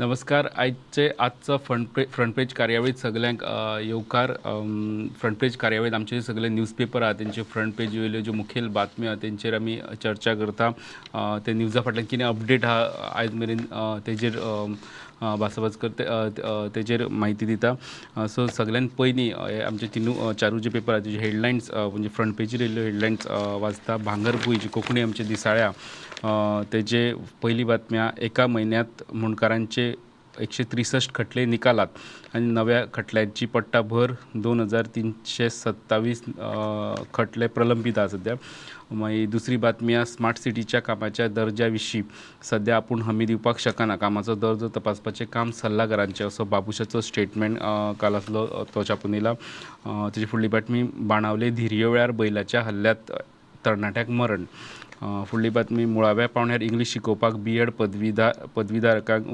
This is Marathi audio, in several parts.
नमस्कार. आयचे आजचो फ्रंट पे फ्रंट पेज कार्यावळीत सगल्यांक येवकार फ्रंट पेज कार्यावळीत आमचे जे सगळे न्यूजपेपर आहा तेंचे फ्रंट पेज वयल्यो ज्यो मुखेल बातम्यो आहा तेंचेर आमी चर्चा करता. ते न्यूजा फाटल्यान कितें अपडेट आहा आयज मेरेन तेजेर अम, भासाभास करता तेजेर म्हायती दिता सो सगळ्यांत पयलीं आमचे तिनू अ, जे पेपर तेजे हेडलायन्स म्हणजे फ्रंट पेजीर येयल्ल्यो हेडलायन्स वाचता भांगरभूंय जी कोंकणी आमची दिसाळ्या तेजे पयली बातम्या एका म्हयन्यांत मुणकारांचे एकशे त्रेसष्ट खटले निकालात आनी नव्या खटल्यांची पट्टाभर दोन हजार तीनशे सत्तावीस खटले प्रलंबीत आहा सद्या मागीर दुसरी बातमी आहा स्मार्ट सिटीच्या कामाच्या दर्ज्या विशीं सद्या आपूण हमी दिवपाक शकना कामाचो दर्जो तपासपाचें काम सल्लागारांचें असो बाबुशाचो स्टेटमेंट काल आसलो तो छापून येयला तेजी फुडली बातमी बाणावले धिरये वेळार बैलाच्या हल्ल्यांत तरणाट्याक मरण. फुडली बातमी मुळाव्या पावंड्यार इंग्लीश शिकोवपाक बी एड पदवीधार पदवीधारकांक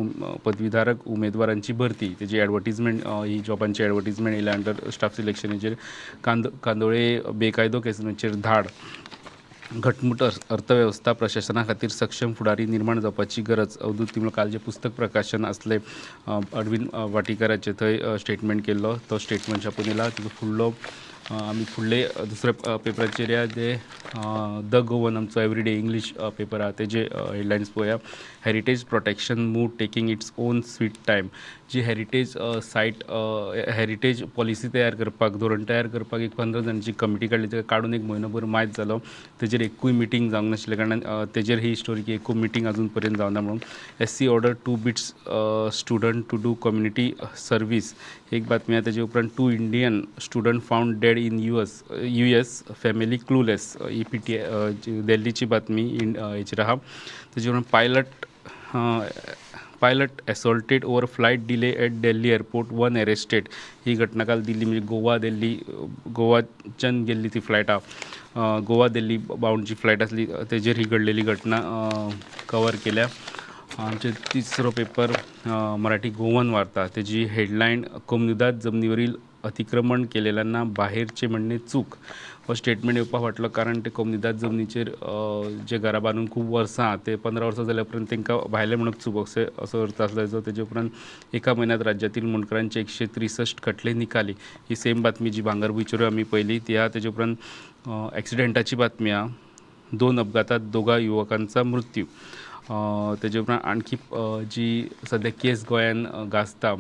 पदवीधारक उमेदवारांची भरती. तेजी एडवर्टीजमेंट ही जॉबांची एडवर्टीजमेंट येयल्या अंडर स्टाफ सिलेक्शनाचेर कांद कांदोळे बेकायदो केसनाचेर धाड. घटमूट अर्थवेवस्था प्रशासना खातीर सक्षम फुडारी निर्माण जावपाची गरज. अवधूत तिमळ काल जे पुस्तक प्रकाशन आसलें अ, अरविंद वाटीकाराचे थंय स्टेटमेंट केल्लो. तो स्टेटमेंट छापून येला. तिजो फुडलो आमी फुडले दुसऱ्या पेपराचेर या जे द गोवन आमचो एवरीडे इंग्लीश पेपर आहा. तेजे हेडलायन्स पळोवया heritage protection move taking its own sweet time जी हेरिटेज सायट हेरिटेज पॉलिसी तयार करपाक धोरण तयार करपाक एक पंदरा जाणांची कमिटी काडली ताका काडून एक म्हयनोभर मायज जालो तेजेर एकूय मिटींग जावंक नाशिल्ल्या कारणान अ, तेजेर ही स्टोरी की एकूय मिटींग आजून पर्यंत जावना म्हणून. S C order to BITS student to do community service एक बातमी आसा तेजे उपरांत two Indian student found dead in U S U S family clueless E पी टी दिल्लीची बातमी हेचेर आहा तेजे उपरांत pilot pilot assaulted over flight delay at Delhi airport one arrested ही घटना काल दिल्ली म्हणजे गोवा दिल्ली गोवाच्यान गेल्ली ती फ्लायट आहा गोवा दिल्ली बाउंडची फ्लायट आसली तेजेर ही घडलेली घटना कवर केल्या. आमचे तिसरो पेपर मराठी गोवन वार्ता. तेजी हेडलायन कोमनुदात जमिनीवरील अतिक्रमण केलेल्यांना बाहेरचे म्हणणे चूक. हो स्टेटमेंट येवपा फाटलो कारण ते कोमनिदाद जमनीचेर जे घरा बांदून खूब वर्सां ते पंदरा वर्सां जाल्या उपरांत तांकां भायले म्हणप चूक असो अर्थ आसलो तेजे उपरांत एका म्हयन्यांत राज्यातील मुणकरांचे एकशे त्रिसश्ट खटले निकाली. ही सेम बातमी जी भांगरभुंयचेर आमी पयली ती आहा तेजे उपरांत ॲक्सिडेंटाची बातमी आहा दोन अपघातात दोगा युवकांचा मृत्यू. तेजे उपरांत आणखी जी सद्या केस गोंयान गाजता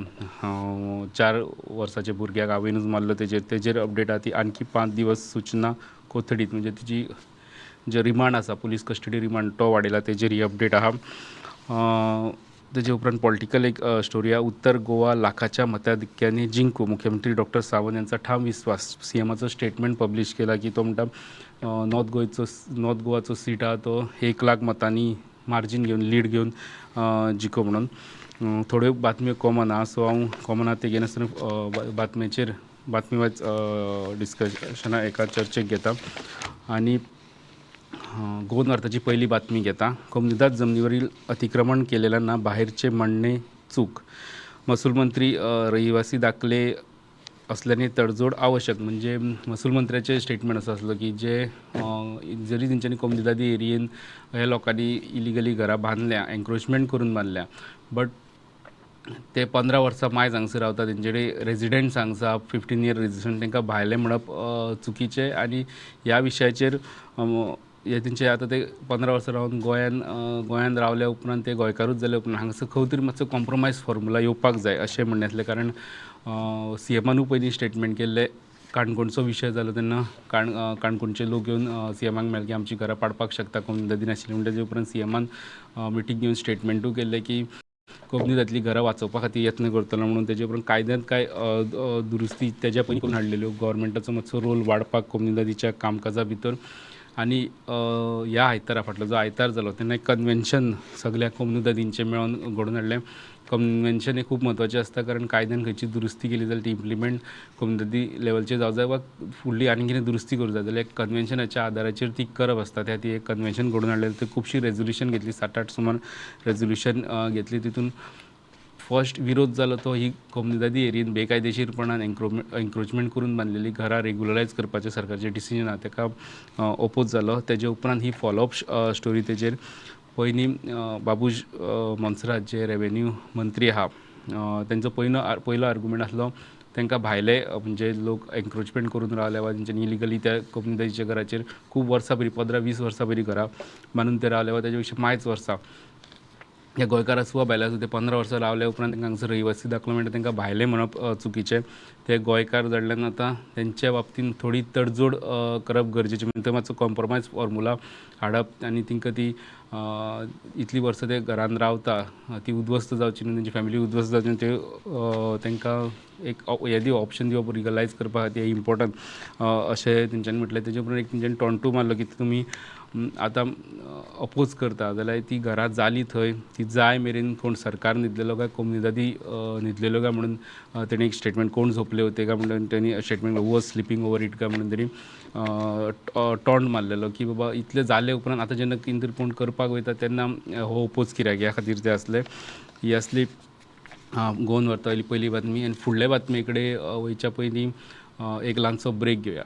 चार वर्साच्या भुरग्याक हांवेनूच मारलो तेजेर तेजेर अपडेट आहा ती आणखी पांच दिवस सुचना कोथडीत म्हणजे तिची जे रिमांड आसा पुलीस कस्टडी रिमांड तो वाडयला तेजेर ही अपडेट आहा. तेजे उपरांत पॉलिटिकल एक स्टोरी आहा. उत्तर गोवा लाखाच्या मताधिक्याने जिंकू मुख्यमंत्री डॉक्टर सावंत यांचा ठाम विस्वास सी एमाचो स्टेटमेंट पब्लीश केला की तो म्हणटा नॉर्थ गोंयचो नॉर्थ गोवाचो सीट आहा तो एक लाख मतांनी मार्जीन घेवन लीड घेवन जिको म्हणून. थोड्यो बातम्यो कॉमन आहा सो हांव कॉमन आहा ते घेनासतना बातमेचेर बातमी वायज डिस्कशना एका चर्चेक घेता. आनी गोवन अर्थाची पहिली बातमी घेता. कोमनिदाद जमनीवरील अतिक्रमण केलेल्यांना बाहेरचे म्हणणे चूक. महसूल मंत्री रहिवासी दाखले असल्याने तडजोड आवश्यक. म्हणजे महसूल मंत्र्याचे स्टेटमेंट असं आसलो की जे जरी तेंच्यांनी कोमदिदादी एरियेन ह्या लोकांनी इलिगली घरां बांदल्या एन्क्रोचमेंट करून बांदल्या बट ते पंदरा वर्सां मायज हांगसर रावता तेंचे कडेन रेजिडेंट्स हांगसा फिफ्टीन इयर रेजिडेंट तांकां भायलें म्हणप चुकीचें आनी ह्या विशयाचेर हे तेंचे आतां ते पंदरा वर्सां रावन गोंयान गोंयान रावल्या उपरांत ते गोंयकारूच जाल्या उपरांत. हांगासर खंय तरी मातसो कॉम्प्रोमायज फॉर्मुला येवपाक जाय अशें म्हणणें आसलें कारण सी एमानू पयलीं स्टेटमेंट केल्लें काणकोणचो विशय जालो तेन्ना काण काणकोणचे लोक येवन सी एमाक मेळ्ळे की आमची घरां पाडपाक शकता. कोमनिदादी नाशिल्ली म्हणटा तेजे उपरांत सी एमान मिटींग घेवन स्टेटमेंटूय केल्लें की कोंकणी जातली घरां वाचोवपा खातीर यत्न करतलो. म्हणून तेजे उपरांत कायद्यांत कांय दुरुस्ती तेज्या पयलीं करून हाडलेल्यो गोवोरमेंटाचो मातसो रोल वाडपाक कोमनिदादीच्या कामकाजा भितर आनी ह्या आयतारा फाटलो जो आयतार जालो तेन्ना एक कन्वेन्शन सगळ्या कोमनिदादींचें मेळोन घडोवन हाडलें कन्व्हेन्शन हे खूब म्हत्वाचें आसता कारण कायद्यान खंयची दुरुस्ती केली जाल्यार ती इम्प्लिमेंट कोमनिदादी लेवलचेर जावं जाय वा फुडली आनी कितें दुरुस्ती करूं जाय जाल्यार एक कन्वेन्शनाच्या आदाराचेर ती करप आसता त्या ती एक कन्व्हेन्शन घडोवन हाडलें थंय खुबशीं रेझोल्युशन घेतली सात आठ सुमार रेझोल्युशन घेतली तितून फर्स्ट विरोध जालो तो ही कोमनिदादी एरियेन बेकायदेशीरपणान एन्क्रोमेंट एन्क्रोचमेंट करून बांदलेली घरां रेगुलरायज करपाचें सरकारचें डिसिजन आहा. ताका ओपोज जालो तेजे उपरांत ही फॉलोअप स्टोरी तेजेर पयलीं बाबूज बाबूश जे रेवेन्यू मंत्री आहा तेंचो पयलो आर- पयलो आर्ग्युमेंट आसलो तांकां भायले म्हणजे लोक एन्क्रोचमेंट करून रावले वा तेंच्यांनी इलिगली त्या कोमनिदादीच्या घराचेर खूब वर्सां बरी पंदरा वीस वर्सां बरी घरां बांदून ते रावले वा तेच्या पेक्षा मायच वर्सां हे गोंयकार आसूं वा भायले आसूं ते पंदरा वर्सां रावल्या उपरांत तांकां हांगासर रहिवासी दाखलो म्हणटा तांकां भायले म्हणप चुकीचें. ते गोंयकार जाल्ल्यान आतां तेंच्या बाबतींत थोडी तडजोड करप गरजेची. म्हणजे मातसो कॉम्प्रोमायज फॉर्मुला हाडप आनी तांकां ती इतली इतलीं वर्सां ते घरान रावता ती उद्वस्त जावची न्हू तेंची फॅमिली उद्वस्त जावची न्हू ते तांकां एक ऑ- दिवप ऑप्शन दिवप रिगलायज करपा खातीर हें इम्पॉर्टंट अशें तेंच्यांनी म्हटलें तेजे उपरांत एक तेंच्यांनी टॉन्टू मारलो की तुमी आतां अपोज करता. जाल्यार ती घरां जाली थंय. ती जाय मेरेन कोण सरकार न्हिदलेलो काय कोमुनिदादी न्हिदलेलो काय म्हणून तेणी एक स्टेटमेंट कोण झोपले होते काय म्हणून तेणी स्टेटमेंट वर स्लिपींग ओवर इट काय म्हणून तरी टॉन्ट मारलेलो की बाबा इतले जाले उपरांत आतां जेन्ना कितें तरी कोण करपाक वयता तेन्ना हो अपोज कित्याक ह्या खातीर ते आसलें ही असली गोवन व्हरता पयली बातमी. आनी फुडले बातमे कडेन वयच्या पयलीं एक ल्हानसो ब्रेक घेवया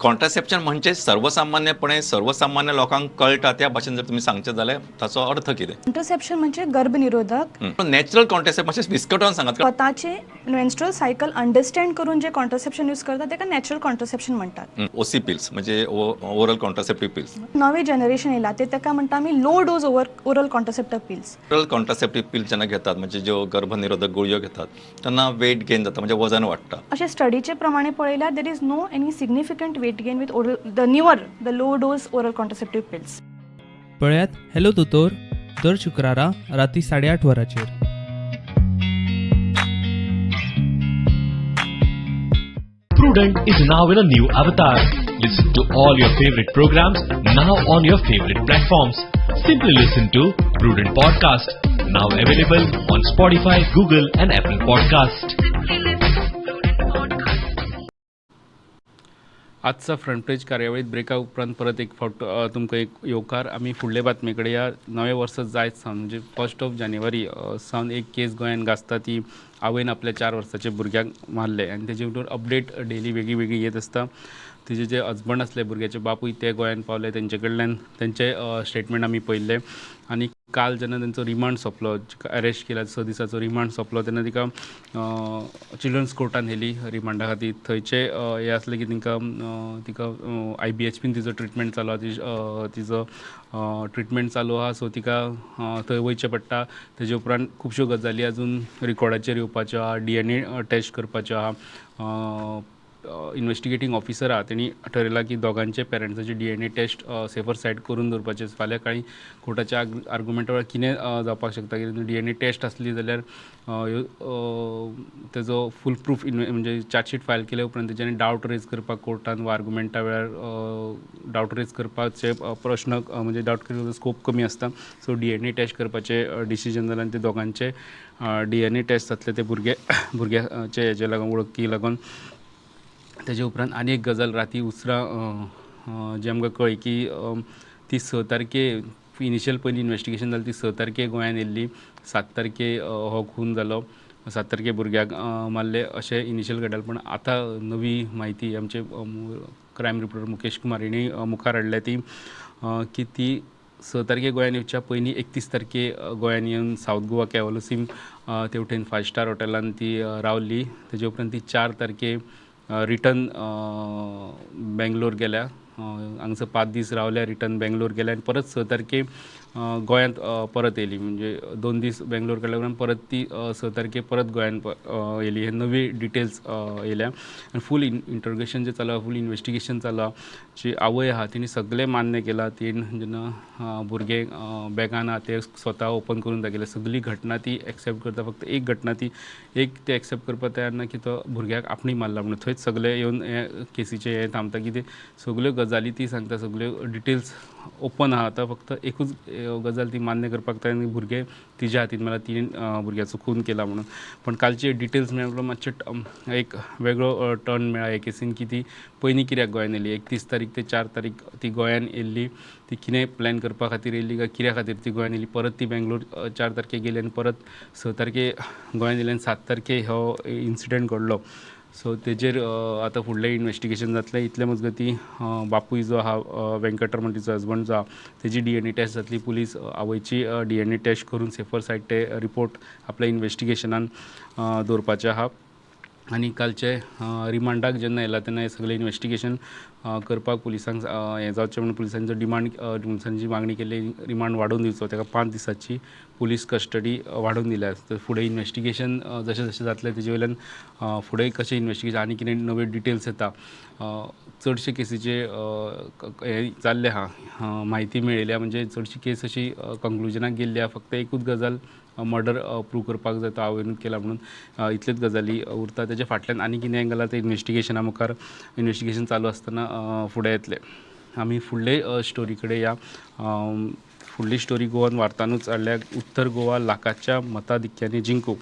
कॉन्ट्रासेप्शन म्हणजे सर्वसामान्यपणे सर्वसामान्य लोकांक कळटा त्या भाशेन जर तुम्ही सांगचे जाल्यार ताचो अर्थ कितें? इंटरसेप्शन म्हणजे गर्भनिरोधक. नॅचरल कॉन्ट्रासेप्शन म्हणजे विस्कटोन सांगात स्वतःचे मेन्स्ट्रुअल सायकल अंडरस्टँड करून जे कॉन्ट्रसेप्शन यूज करतात ताका नॅचरल कॉन्ट्रसेप्शन म्हणटात ओसी पिल्स म्हणजे ओरल कॉन्ट्रासेप्टिव्ह पिल्स नवे जनरेशन येयला ते ताका म्हणटा आमी low dose over oral contraceptive pills oral contraceptive pills जेन्ना घेतात म्हणजे ज्यो गर्भनिरोधक गुळयो घेतात तेन्ना वेट गेन जाता म्हणजे वजन वाडटा अशें स्टडीचे प्रमाणे पळयल्यार there is no any significant weight Gain with oral the newer the low dose oral contraceptive pills पळयात हॅलो दोतोर दर शुक्रारा राती साडेआठ वरांचेर Prudent is now in a new avatar. Listen to all your favorite programs now on your favorite platforms. Simply listen to Prudent Podcast, now available on Spotify, Google, and Apple Podcast. आजचा फ्रंट पेज कार्यावळीत ब्रेका उपरांत परत एक फावट तुमकां एक येवकार आमी फुडले बातमे कडेन या नवें वर्स जायत सावन म्हणजे फर्स्ट ऑफ जानेवारी सावन एक केस गोंयान गाजता ती आवयन आपल्या चार वर्साच्या भुरग्याक मारले. आनी तेजे भितर अपडेट डेली वेगळी वेगळी येत आसता तिचे जे हजबंड आसले भुरग्याचे बापूय ते गोंयान पावले तेंचे कडल्यान तेंचे स्टेटमेंट आमी पळयल्ले आनी काल जेन्ना तेंचो रिमांड सोंपलो अरेस्ट केला स दिसाचो रिमांड सोंपलो तेन्ना तिका चिल्ड्रन्स कोर्टान व्हेली रिमांडा खातीर थंयचे हें हे आसले की तिका तिका आय बी एच पीन तिजो ट्रिटमेंट चालू आहा तिज- तिजो ट्रिटमेंट चालू आहा सो तिका थंय वयचें पडटा. तेजे उपरांत खुबश्यो गजाली आजून रिकॉर्डाचेर येवपाच्यो आहा डी एन ए टेस्ट करपाच्यो आहा इन्वेस्टिगेटींग ऑफिसर आहा तेणी ठरयलां की दोगांचे पेरंट्साची D N A test safer side करून दवरपाचे फाल्यां काळी कोर्टाच्या आर्गुमेंटा वेळार कितें जावपाक शकता की डी एन ए टेस्ट आसली जाल्यार तेजो फूल प्रूफ म्हणजे चार्जशीट फायल केल्या उपरांत तेच्यांनी डावट रेज करपाक कोर्टान वा आर्ग्युमेंटा वेळार डावट रेज करपाचे प्रश्न म्हणजे डावट करपाचो स्कोप कमी आसता so D N A test करपाचे डिसिजन जालें आनी ते दोगांचे डी एन ए टेस्ट जातले ते भुरगे भुरग्याचे हेजे लागून वळखी लागून तेजे उपरांत आनी एक गजाल राती उसरां जी आमकां कळ्ळी की ती स तारखे इनिशियल पयलीं इन्वेस्टिगेशन जालें ती स तारखे गोंयान येयल्ली सात तारखे हो खून जालो. सात तारखे भुरग्याक मारले अशें इनिशियल घडयाळ पूण आतां नवी म्हायती आमचे क्रायम रिपोर्टर मुकेश कुमार हेणी मुखार हाडल्या ती की ती स तारखे गोंयान येवच्या पयलीं एकतीस तारखे गोंयान येवन सावथ गोवा कॅवलसीम तेवटेन फायव स्टार हॉटेलान ती रावली रावल्ली. तेजे उपरांत ती चार तारखे रिटर्न बेंगलोर गेल्या. हांगसर पांच दीस रावल्या रिटर्न बेंगलोर गेल्या आनी परत स तारखे गोंयांत परत येयली म्हणजे दोन दीस बेंगलोर केल्या उपरांत परत ती स तारखे परत गोंयान येयली हे नवी डिटेल्स येयल्या आनी फूल इंटरोगेशन जें चालू फूल इन्वेस्टिगेशन चालू जी आवय आहा तिणी सगळें मान्य केलां. तीन जेन्ना भुरगे बॅगान आहा ते स्वता ओपन करून दाखयलें सगळी घटना ती एक्सेप्ट करता फक्त एक घटना ती एक ते एक्सेप्ट करपाक तयार ना की तो भुरग्याक आपणी मारला म्हणून. थंयच सगळे येवन हे केसीचे हे थांबता की ते सगळ्यो गजाली ती सांगता सगळ्यो डिटेल्स ओपन आहा आतां फक्त एकूच गजाल ती मान्य करपाक तयार भुरगे तिच्या हातीन म्हळ्यार तिणें भुरग्याचो खून केला म्हणून. पण कालचे डिटेल्स मेळ्ळो मातशे एक वेगळो टर्न मेळ्ळा हे केसीन की ती पयलीं कित्याक गोंयान येयली एकतीस तारीख ते चार तारीख ती गोंयान येयल्ली ती कितें प्लॅन करपा खातीर येयल्ली काय कित्या खातीर ती गोंयान येयली परत ती बेंगलोर चार तारखेक गेली आनी परत स तारखे गोंयान येयली आनी सात तारखे हो इन्सिडंट घडलो. सो तेजेर आतां फुडलें इन्वेस्टिगेशन जातलें इतले मजगती बापूय जो आहा अ, वेंकटरमण तिचो हजबंड जो आहा तेजी डी एन ए टेस्ट जातली. पुलीस आवयची डी एन ए टेस्ट करून सेफर सायड ते रिपोर्ट आपल्या इन्वेस्टिगेशनान दवरपाचे आहा आनी कालचे रिमांडाक जेन्ना येयला तेन्ना हें सगळें इन्वेस्टिगेशन करपाक पुलिसांक हें जावचें म्हणून पुलिसांचो डिमांड पुलिसांची मागणी केल्ली रिमांड वाडोवन दिवचो ताका पांच दिसाची पुलीस कस्टडी वाडोवन दिल्या. तर फुडें इन्वेस्टिगेशन जशें जशें जातलें तेजे वयल्यान फुडें कशें इन्वेस्टिगेशन आनी कितें नवे डिटेल्स येता चडशे केसीचे हे क- हें जाल्लें आहा म्हायती मेळयल्या म्हणजे चडशी केस अशी कंक्लुजनाक गेल्ली आहा. फक्त एकूच गजाल मर्डर प्रूव करपाक जाय तो हांवें केला म्हणून. इतलेच गजाली उरता तेच्या फाटल्यान आनी कितें एंगल आहा ते इन्वेस्टिगेशना मुखार इन्वेस्टिगेशन चालू आसतना फुडें येतलें. आमी फुडले स्टोरी कडेन या. फुडली स्टोरी गोवन वार्तानूच हाडल्या उत्तर गोवा लाखाच्या मताधिक्यांनी जिंकूंक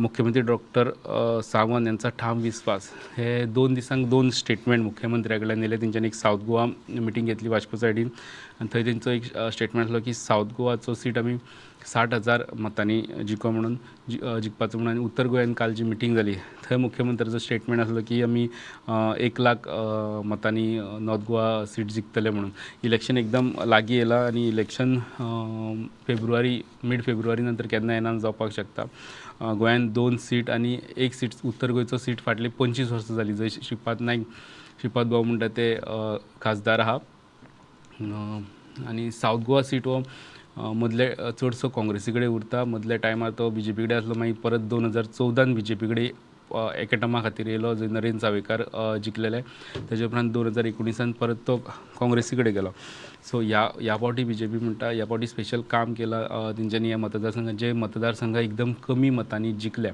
मुख्यमंत्री डॉक्टर सावंत यांचा ठाम विश्वास. हे दोन दिसांक दोन स्टेटमेंट मुख्यमंत्र्या कडल्यान दिले. तेंच्यांनी एक सावथ गोवा मिटींग घेतली वाजपेयी सायडीन आनी थंय तेंचो एक स्टेटमेंट आसलो की सावथ गोवाचो सीट आमी साठ हजार मतांनी जिको म्हणून जि जिखपाचो म्हणून. आनी उत्तर गोंयान काल जी मिटींग जाली थंय मुख्यमंत्र्याचो स्टेटमेंट आसलो की आमी एक लाख मतांनी नॉर्थ गोवा सीट जिखतले म्हणून. इलेक्शन एकदम लागीं येयलां आनी इलेक्शन फेब्रुवारी मिड फेब्रुवारी नंतर केन्ना येना जावपाक शकता. गोंयांत दोन सीट आनी एक सीट उत्तर गोंयचो सीट फाटली पंचवीस वर्सां जाली जंय श्रीपाद नायक श्रीपाद भाऊ म्हणटा ते खासदार आहा आनी सावथ गोवा सीट हो मदले चडसो काँग्रेसी कडेन उरता. मदल्या टायमार तो बी जे पी कडेन आसलो मागीर परत दोन हजार चवदान बी जे पी कडेन एका टर्मा खातीर येयलो जंय नरेंद्र सावयकार जिखलेले तेजे उपरांत दोन हजार एकुणीसान परत तो काँग्रेसी कडेन गेलो. सो ह्या ह्या फावटी बी जे पी म्हणटा ह्या फावटी स्पेशल काम केलां तेंच्यांनी ह्या मतदारसंघात जे मतदारसंघ एकदम कमी मतांनी जिखल्या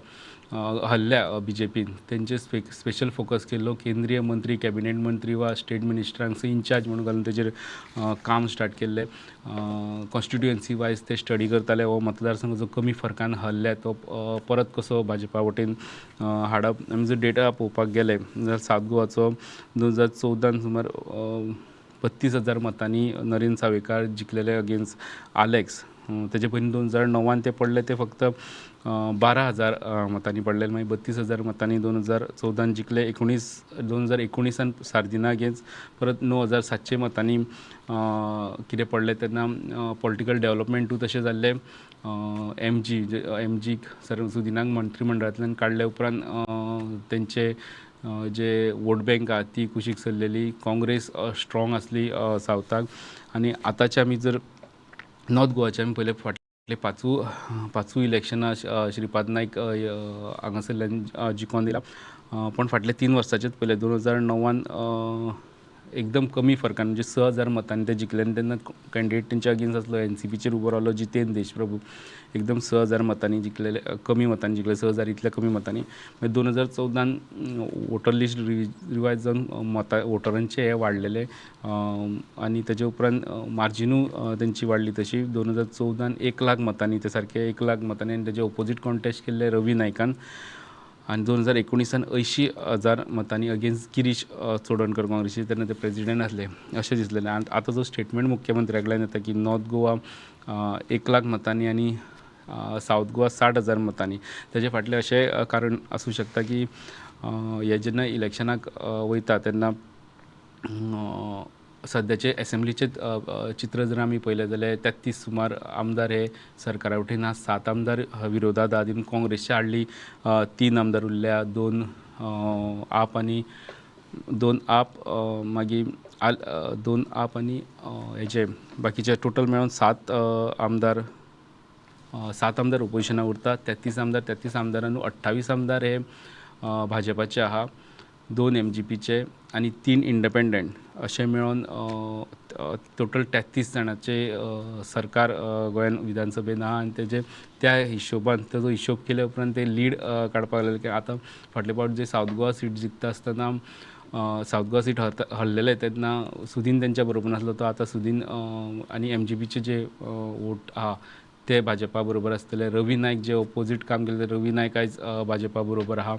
हल्ल्या बी जे पीन तेंचे स्पे स्पेशल फोकस केल्लो केंद्रीय मंत्री कॅबिनेट मंत्री वा स्टेट मिनिस्टरांक इन्चार्ज म्हणून घालून तेजेर काम स्टार्ट केल्लें कॉन्स्टिट्युएन्सी वायज ते स्टडी करताले हो मतदारसंघ जो कमी फरकान हल्ल्या तो परत कसो भाजपा वटेन हाडप? आमी जर डेटा पळोवपाक गेले जाल्यार सात गोवाचो दोन हजार चवदान सुमार बत्तीस हजार मतांनी नरेंद्र सावयकार जिखलेले अगेन्स्ट आलेक्स तेजे पयलीं दोन हजार णवान ते पडले ते फक्त बारा हजार मतांनी पडलेले. मागीर बत्तीस हजार मतांनी दोन हजार चवदान जिखले एकुणीस दोन हजार एकुणीसान सार्दिना अगेन्स्ट परत णव हजार सातशे मतांनी कितें पडले. तेन्ना पॉलिटिकल डेवलपमेंटूय तशें जाल्लें एम जी एम जीक सर सुदिनांक मंत्रीमंडळांतल्यान काडले उपरांत तेंचे जे वोट बँक आहा ती कुशीक सरलेली. काँग्रेस स्ट्रॉंग आसली अ, सावथाक आनी आतांचे आमी जर नॉर्थ गोवाचे आमी पयले फाटले पांचू पांचू इलेक्शनां श्रीपाद नायक हांगासरल्यान जिखोन दिला. पूण पण फाटले तीन वर्साचेच पयले दोन हजार णवान एकदम कमी फरकान म्हणजे स हजार मतांनी ते जिखले आनी तेन्ना कॅन्डिडेट तेंच्या अगेन्स्ट आसलो एन सी पीचेर उबो रावलो जितेंद्र देशप्रभू एकदम स हजार मतांनी जिखलेले कमी मतांनी जिखले स हजार इतल्या कमी मतांनी. मागीर म्हणजे दोन हजार चवदान वोटर लिस्ट रिवायज जावन अ, मतां वोटरांचे हे वाडलेले आनी तेजे उपरांत मार्जिनूय तेंची वाडली तशी. दोन हजार चवदान एक लाख मतांनी ते सारके एक लाख मतांनी आनी तेजे ऑपोजीट कॉन्टेस्ट केल्ले रवी नायकान आनी दोन हजार एकुणीसान अंयशीं हजार मतांनी अगेन्स्ट गिरीश चोडणकर काँग्रेसी तेन्ना ते प्रेजिडेंट आसले अशें दिसलेलें. आनी आतां जो स्टेटमेंट मुख्यमंत्र्या कडल्यान येता की नॉर्थ गोवा एक लाख मतांनी आनी अ, सावथ गोवा साठ हजार मतांनी. तेजे फाटलें अशें कारण आसूं शकता की हे जेन्ना इलेक्शनाक वयता तेन्ना सद्याचे असेंब्लीचे चित्र जर आमी पळयलें जाल्यार तेत्तीस सुमार आमदार हे सरकारा वटेन आसा सात आमदार विरोधात आहा काँग्रेसचे हाडली तीन आमदार उरल्या दोन आप आनी दोन आप मागीर आल दोन आप आनी हेजे बाकीचे टोटल मेळून सात आमदार सात आमदार ओपोजिशनाक उरता तेत्तीस आमदार तेत्तीस आमदारांनू अठ्ठावीस आमदार हे भाजपाचे आहा दोन एम जी पीचे आनी तीन इंडिपेंडंट अशें मेळोन टोटल तेत्तीस जाणांचे सरकार गोंयान विधानसभेन आहा आनी तेजे त्या हिशोबान ताजो हिशोब केल्या उपरांत ते लीड काडपाक लागले की आतां फाटले फावट जे सावथ गोवा सीट जिखता आसतना सावथ गोवा सीट हरता हरलेले तेन्ना सुदीन तेंच्या बरोबर नासलो तो आतां सुदीन आनी एम जी पीचे जे वोट आहा ते भाजपा बरोबर आसतले रवी नायक जे ऑपोजीट काम केले ते रवी नायक आयज भाजपा बरोबर आहा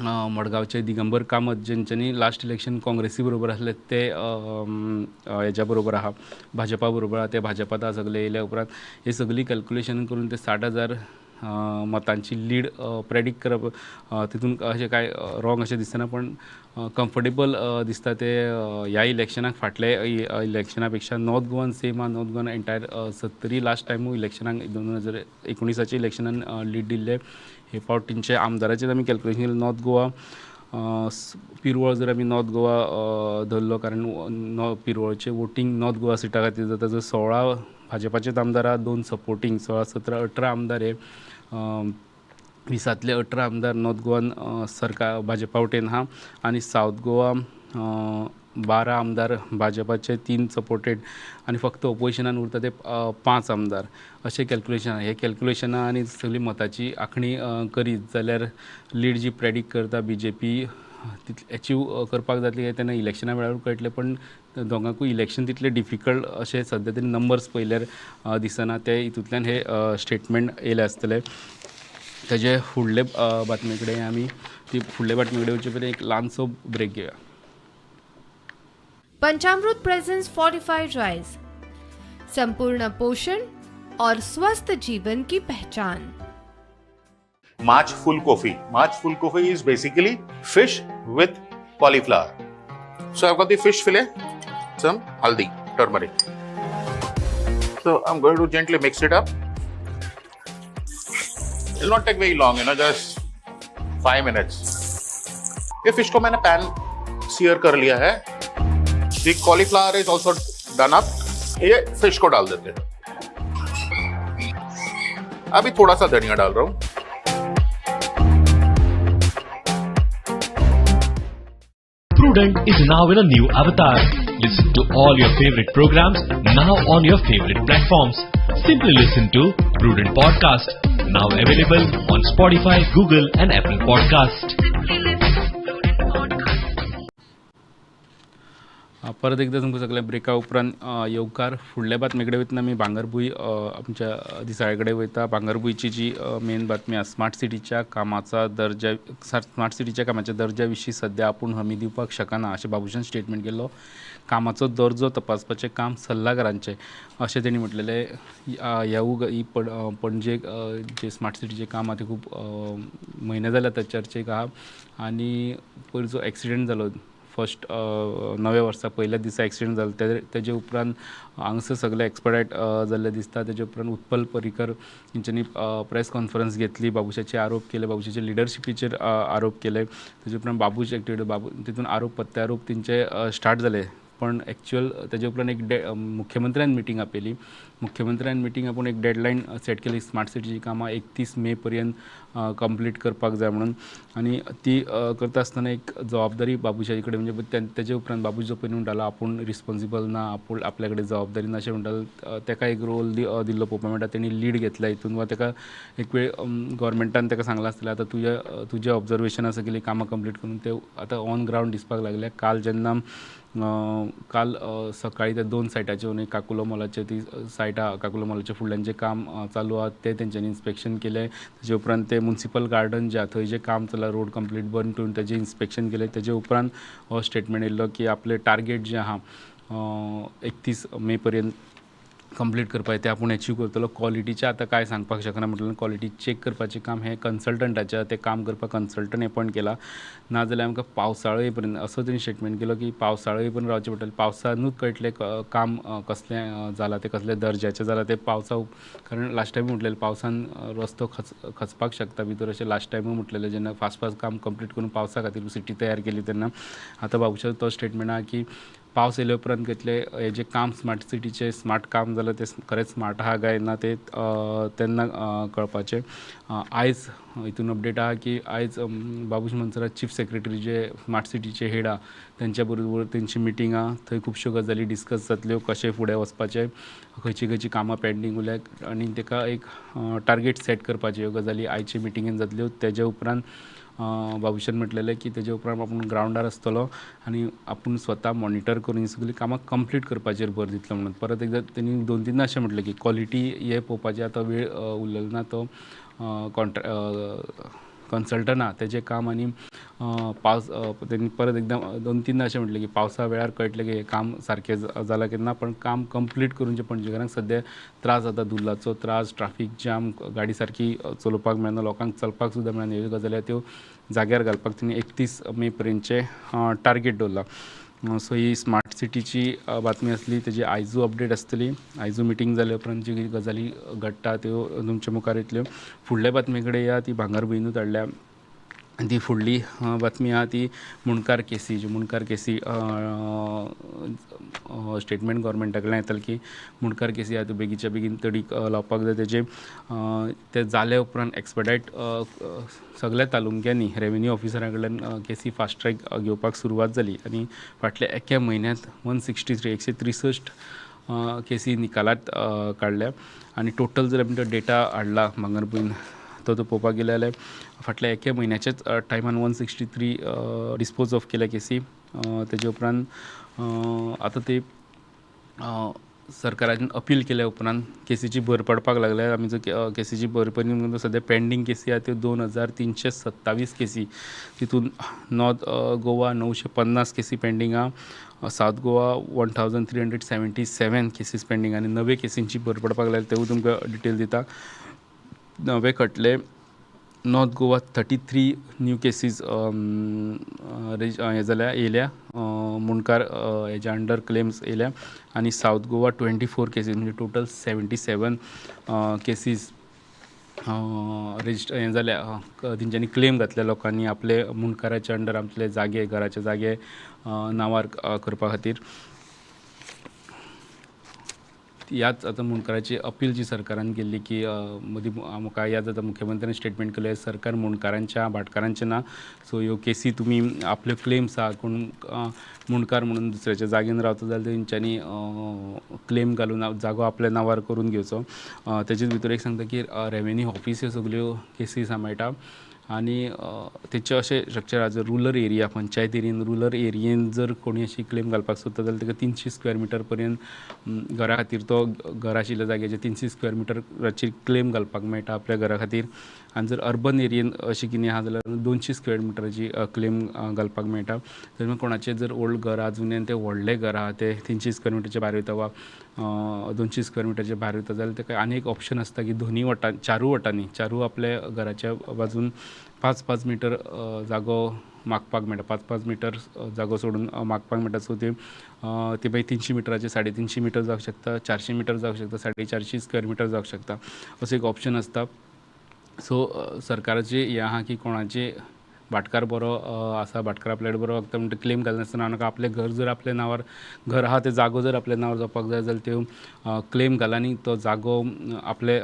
मडगावचे दिगंबर कामत जेंच्यांनी लास्ट इलेक्शन काँग्रेसी बरोबर आसले ते हेज्या बरोबर आहा. भाजपा बरोबर आहा. ते भाजपात आहा सगळे येयल्या उपरांत. हे सगळी कॅल्कुलेशन करून ते साठ हजार मतांची लीड प्रेडिक्ट करप तितून अशें कांय रॉंग अशें दिसना पण कम्फर्टेबल दिसता ते ह्या इलेक्शनाक फाटले इलेक्शना पेक्षा नॉर्थ गोवान सेम आहा. नॉर्थ गोवान एंटायर सत्तरी लास्ट टायमूय इलेक्शनाक दोन हजार एकोणिसाच्या इलेक्शनान लीड दिल्ले. हे फावट तेंचे आमदाराचें आमी कॅल्क्युलेशन केलें नॉर्थ गोवा पिरवळ जर आमी नॉर्थ गोवा धरलो कारण नॉ पिरवळचें वोटींग नॉर्थ गोवा सिटा खातीर जाता जर सोळा भाजपाचेच आमदार आहा दोन सपोर्टींग सोळा सतरा अठरा आमदार हे अ, विसातले अठरा आमदार नॉर्थ गोवान सरकार भाजपा वटेन आहा आनी सावथ गोवा बारा आमदार भाजपाचे तीन सपोर्टेड आनी फक्त ओपोजिशनान उरता ते पांच आमदार. अशें कॅल्क्युलेशन हे कॅल्क्युलेशनां आनी सगळी मताची आंखणी करीत जाल्यार लीड जी प्रेडिक्ट करता बी जे पी तितले अचीव करपाक जातली काय तेन्ना इलेक्शना वेळार कळटलें पण दोगांकूय इलेक्शन तितलें डिफिकल्ट अशें सद्या तरी नंबर्स पळयल्यार दिसना. ते हितूंतल्यान हे स्टेटमेंट येयले आसतले. तेजे फुडले बातमे कडेन आमी ती फुडले बातमे कडेन वचचे पयलीं एक ल्हानसो ब्रेक घेवया पंचामृत प्रेजेंस फोर्टिफाइड राइस संपूर्ण पोषण और स्वस्थ जीवन की पहचान। Machh phool kopi machh phool kopi is basically fish with cauliflower so I got the fish fillet some haldi turmeric so I am going to gently mix it up it will not take very long you know just 5 minutes ये फ़िश को मैंने पैन सियर कर लिया है। The cauliflower is also done up. ये फिश को डाल देते हैं अभी थोड़ा सा धनिया डाल रहा हूँ Prudent is now in a new avatar. Listen to all your favorite programs now on your favorite platforms. Simply listen to Prudent Podcast, now available on Spotify, Google, and Apple Podcast. परत एकदा तुमकां सगळ्या ब्रेका उपरांत येवकार. फुडल्या बातमे कडेन वयतना आमी भांगरभूंय आमच्या दिसाळे कडेन वयता भांगरभूंयची जी मेन बातमी आसा स्मार्ट सिटीच्या कामाचा दर्जा स्मार्ट सिटीच्या कामाच्या दर्ज्या विशीं सध्या आपूण हमी दिवपाक शकना अशें बाबुशान स्टेटमेंट केल्लो कामाचो दर्जो तपासपाचें काम सल्लागारांचें अशें तेणी म्हटलेलें ह्या उग ही पण पणजेक जे स्मार्ट सिटीचें काम आहा तें खूब म्हयने जाले त्या चर्चेक आहा आनी पयर जो एक्सिडेंट जालो फर्स्ट नव्या वर्सा पयल्या दिसा एक्सिडेंट जालो ते तेजे उपरांत हांगसर सगळे एक्सपर्टायट जाल्ले दिसता. तेजे उपरांत उत्पल पर्रीकर हेंच्यांनी प्रेस कॉन्फरन्स घेतली. बाबुशाचे आरोप केले. बाबुशाचे लिडरशिपीचेर आरोप केले. तेजे उपरांत बाबूश एक्टिविटी बाबू तितून आरोप प्रत्यारोप तेंचे स्टार्ट जाले पण एक्चुअल तेजे उपरांत एक डे मुख्यमंत्र्यान मिटींग आपयली मुख्यमंत्र्यान मिटींग आपूण एक डेडलायन सेट केली. स्मार्ट सिटीची कामां एकतीस मे पर्यंत कंप्लीट करपाक जाय म्हणून. आनी ती करता आसतना एक जबाबदारी बाबुशाचे कडेन म्हणजे ते- तेजे उपरांत बाबू जो पयलीं म्हणटालो आपूण रिस्पॉन्सिबल ना आपूण आपल्या कडेन जबाबदारी ना अशें म्हणटालो ताका तेका एक रोल दिल्लो पळोवपाक मेळटा तेणी लीड घेतला हितून वा तेका एक वेळ गव्हर्मेंटान तेका सांगलां आसतलें आतां तुज्या तुजें ऑब्जर्वेशन आसा केली कामां कंप्लीट करून ते आतां ऑन ग्रावंड दिसपाक लागल्या. काल जेन्ना काल सकाळी त्या दोन सायटाचे वचून एक काकुलो मॉलाचे ती सायटां काकुलो मॉलाच्या फुडल्यान जें काम चालू आहा तें तेंच्यांनी इन्स्पेक्शन केलें तेजे उपरांत ते मुन्सिपल गार्डन जें आहा थंय जें काम चला रोड कंप्लीट बंद करून तेजें इन्स्पेक्शन केलें. तेजे उपरांत हो स्टेटमेंट येयल्लो की आपलें टार्गेट जें आहा एकतीस मे पर्यंत कंप्लीट करपाक ते आपूण एचीव करतलो क्वॉलिटीचे आतां कांय सांगपाक शकना म्हटल्यार क्वॉलिटी चॅक करपाचें काम हें कन्सल्टंटाचें तें काम करपाक कन्सल्टंट एपॉयंट केला. नाजाल्यार आमकां पावसाळे पर्यंत असो तेणी स्टेटमेंट केलो की पावसाळे पर्यंत रावचें पडटलें पावसानूच कळटलें काम कसलें जालां तें कसलें दर्ज्याचें जालां तें पावसा कारण लास्ट टायम म्हटलेलें पावसान रस्तो खच खचपाक शकता. भितर अशें लास्ट टायमूय म्हटलेलें जेन्ना फास्ट फास्ट काम कंप्लीट करून पावसा खातीर सिटी तयार केली तेन्ना आतां बाबूचो तो स्टेटमेंट आहा की पावस येयले उपरांत घेतले हे जे काम स्मार्ट सिटीचे स्मार्ट काम जालां ते खरेंच स्मार्ट आहा काय ना ते तेन्ना कळपाचें. आयज हितून अपडेट आहा की आयज बाबूश मनसरा चीफ सेक्रेटरी जे स्मार्ट सिटीचे हेड आहा तेंच्या बरोबर तेंची मिटींग आहा थंय खुबश्यो गजाली डिस्कस जातल्यो कशें फुडें वचपाचें खंयची खंयची कामां पेंडींग उल्यात आनी तेका एक टार्गेट सेट करपाच्यो ह्यो गजाली आयचे मिटिंगेन जातल्यो तेज्या उपरांत अं, म्हटलेलें की तेजे उपरांत आपूण ग्रावंडार आसतलो आनी आपूण स्वता मॉनिटर करून ही सगळीं कामां कंप्लीट करपाचेर भर दितलो म्हणून. परत एकदां तेणी दोन तीनदां अशें म्हटलें की क्वॉलिटी हें पळोवपाचें आतां वेळ उरलेलो ना तो कॉन्ट्रॅ कन्सल्टना तेजें काम आनी पावस तेणी त्यांनी परत एकदम दोन तीनदा अशें म्हटलें की पावसा वेळार कळटलें की हें काम सारकें जालां की ना पण काम कंप्लीट करून जे पणजेकारांक सद्या त्रास जाता दुल्लाचो त्रास ट्राफीक जाम गाडी सारकी चलोवपाक मेळना लोकांक चलपाक सुद्दां मेळना ह्यो गजाली त्यो जाग्यार घालपाक तेणी एकतीस मे पर्यंतचे टार्गेट दवरला सो ही स्मार्ट सिटीची बातमी आसली तेजी आयजू अपडेट आसतली आयजू मिटींग जाले उपरांत जी गजाली घडटा त्यो तुमच्या मुखार येतल्यो फुडल्या बातमे कडेन या ती भांगरभुंयनूच हाडल्या ती फुडली बातमी आहा ती मुणकार केसी जी मुणकार केसी स्टेटमेंट गोवोरमेंटा कडल्यान येताली की मुणकार केसी आहा त्यो बेगीच्या बेगीन तडीक लावपाक जाय. तेजे ते जाले उपरांत एक्सपडायट सगळ्या तालुक्यांनी रेवेन्यू ऑफिसरा कडल्यान केसी फास्ट ट्रॅक घेवपाक सुरवात जाली. आनी फाटल्या एका म्हयन्यांत वन सिक्स्टी थ्री एकशे त्रिसश्ट केसी निकालात काडल्या आनी टोटल जर आमी तो डेटा हाडला भांगरभूंयन तो तो पळोवपाक गेले जाल्यार फाटल्या एके म्हयन्याचेच टायमान one sixty three dispose off केल्या केसी तेजे उपरांत आतां ते सरकारान अपील केल्या उपरांत केसीची भर पडपाक लागल्या. आमी जर केसीची भर पडली म्हणून सद्या पेंडींग केसी आहा. त्यो दोन हजार तिनशे सत्तावीस केसी तितून नॉर्थ गोवा णवशे पन्नास केसी पेंडींग आहा south Goa one thousand three hundred seventy seven cases pending आनी नवे केसींची भर पडपाक लागल्या. तेवूय तुमकां डिटेल दिता. नवे खटले north Goa thirty three new cases हे जाल्या येयल्या मुणकार हेज्या अंडर क्लेम्स येयल्या आनी south Goa twenty four cases म्हणजे total seventy seven cases register हें जाल्या तेंच्यांनी क्लेम घातल्या लोकांनी आपले मुणकाराच्या अंडर आपले जागे घराचे जागे नावार नांवार करपा खातीर. याच आतां मुणकाराची अपील जी सरकारान केल्ली की मदीं मु- याद जाता मुख्यमंत्र्यान स्टेटमेंट केलें सरकार मुणकारांच्या भाटकारांचें ना सो ह्यो केसी तुमी आपले क्लेम्स आहा कोण मुणकार म्हणून दुसऱ्याच्या जागेन रावता जाल्यार तेंच्यांनी क्लेम घालून जागो आपल्या नांवार करून घेवचो. तेजेच भितर एक सांगता की रेव्हेन्यू ऑफिस ह्यो सगल्यो केसी सांबाळटा. आनी तेचे अशें स्ट्रक्चर आज रुरल एरिया पंचायत एरियेन रुरल एरियेन जर कोणी अशी क्लेम घालपाक सोदता जाल्यार ताका तिनशी स्क्वेअर मिटर पर्यंत घरा खातीर तो घर आशिल्ल्या जाग्याचे तिनशी स्क्वेअर मिटराची क्लेम घालपाक मेळटा आपल्या घरा खातीर आनी जर अर्बन एरियेन अशें कितें आहा जाल्यार दोनशी स्क्वेअर मिटराची क्लेम घालपाक मेळटा जर कोणाचें जर ओल्ड घर आहा जुनें तें व्हडलें घर आहा तें तिनशी स्क्वेअर मिटरच्या भायर वयता वा दोनशी स्क्वेअर मिटरच्या भायर वयता जाल्यार ताका आनी एक ऑप्शन आसता की दोनी वटां चारूय वटांनी चारू आपल्या घराच्या बाजून पांच पांच मिटर जागो मागपाक मेळटा पांच पांच मिटर जागो सोडून मागपाक मेळटा. सो ते ती ते मागीर तिनशी मिटराचे साडे तिनशी मिटर जावंक शकता चारशी मिटर जावंक शकता साडे चारशी स्क्वेअर मिटर जावंक शकता. असो एक ऑप्शन आसता सो अ, सरकाराचें हें आहा की कोणाचे भाटकार बरो आसा भाटकार आपल्या बरो वागता म्हणटा क्लेम घालनासतना नाका आपलें घर जर आपल्या नांवार घर आहा ते जागो जर आपल्या नांवार जावपाक जाय जाल्यार त्यो क्लेम घाला आनी तो जागो आपले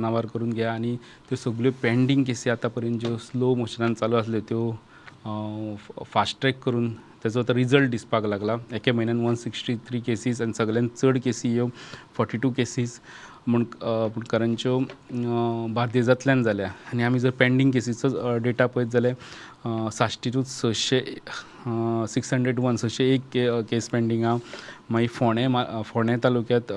नांवार करून घ्या आनी त्यो सगल्यो पेंडींग केसी आतां पर्यंत ज्यो स्लो मोशनान चालू आसल्यो त्यो फास्ट ट्रॅक करून तेजो आता रिजल्ट दिसपाक लागला. एके म्हयन्यान वन सिक्स्टी थ्री केसीस आनी सगळ्यांत चड केसी ह्यो फॉर्टी टू केसीस म्हण मुणकारांच्यो बार्देजांतल्यान जाल्या आनी आमी जर पेंडींग केसीचो डेटा पळयत जाल्यार साश्टीतूच सशे सिक्स हंड्रेड वन सशे एक के केस पेंडींग आहा मागीर फोंडे मा फोंडे तालुक्यांत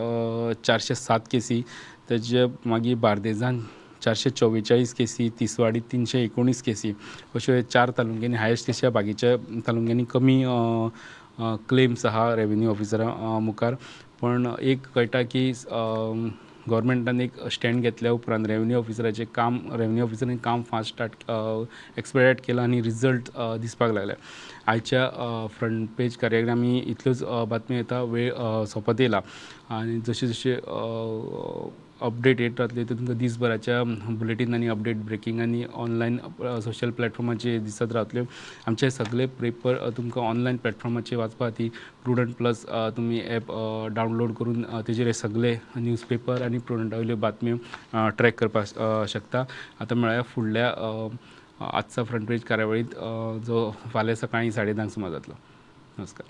चारशे सात केसी. तेजे मागीर बार्देजान चारशे चोव्वेचाळीस केसी तिसवाडी तिनशे एकोणीस केसी. अश्यो हे चार तालुक्यांनी हायेस्ट केसी आहा बाकीच्या तालुक्यांनी कमी क्लेम्स आहा रेवेन्यू ऑफिसरा मुखार. पण एक कळटा की गव्हर्मेंटान एक स्टँड घेतल्या उपरांत रेव्हन्यू ऑफिसराचें काम रेव्हन्यू ऑफिसरांनी काम फास्ट स्टार्ट एक्सपेडायट केलां आनी रिजल्ट दिसपाक लागल्या. आयच्या फ्रंट पेज कार्यावळीन आमी इतल्योच अ, बातम्यो येता वेळ सोंपत येयला आनी जशे जशे अपडेट येत रावतले ते तुमकां दिसभराच्या बुलेटिनांनी अपडेट ब्रेकिंगांनी ऑनलायन सोशल प्लॅटफॉर्माचेर दिसत रावतल्यो आमचे सगळे पेपर तुमकां ऑनलायन प्लॅटफॉर्माचेर वाचपा. खातीर प्रुडंट प्लस तुमी एप डावनलोड करून तेजेर हे सगळे न्यूज पेपर आनी प्रुडंटा वयल्यो बातम्यो ट्रॅक करपाक शकता. आतां म्हळ्यार फुडल्या आजचा फ्रंट पेज कार्यावळीत जो फाल्यां सकाळीं साडे धांक सुमार जातलो नमस्कार.